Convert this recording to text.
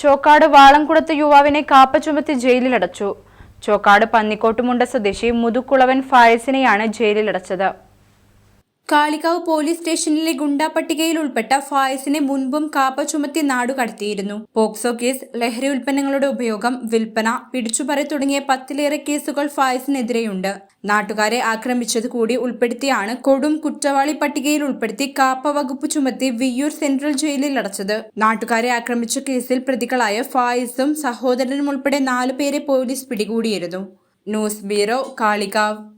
ചോക്കാട് വാളംകുളത്ത് യുവാവിനെ കാപ്പ ചുമത്തി ജയിലിലടച്ചു. ചോക്കാട് പന്നിക്കോട്ടുമുണ്ട സ്വദേശി മുതുക്കുളവൻ ഫായസിനെയാണ് ജയിലിലടച്ചത്. കാളികാവ് പോലീസ് സ്റ്റേഷനിലെ ഗുണ്ടാ പട്ടികയിൽ ഉൾപ്പെട്ട ഫായസിനെ മുൻപും കാപ്പ ചുമത്തി നാടുകടത്തിയിരുന്നു പോക്സോ കേസ് ലഹരി ഉൽപ്പന്നങ്ങളുടെ ഉപയോഗം വിൽപ്പന പിടിച്ചുപറി തുടങ്ങിയ പത്തിലേറെ കേസുകൾ ഫായസിനെതിരെയുണ്ട്. നാട്ടുകാരെ ആക്രമിച്ചത് കൂടി ഉൾപ്പെടുത്തിയാണ് കൊടും കുറ്റവാളി പട്ടികയിൽ ഉൾപ്പെടുത്തി കാപ്പ വകുപ്പ് ചുമത്തി വിയ്യൂർ സെൻട്രൽ ജയിലിൽ അടച്ചത്. നാട്ടുകാരെ ആക്രമിച്ച കേസിൽ പ്രതികളായ ഫായിസും സഹോദരനും ഉൾപ്പെടെ നാലുപേരെ പോലീസ് പിടികൂടിയിരുന്നു. News bureau Kalikavu.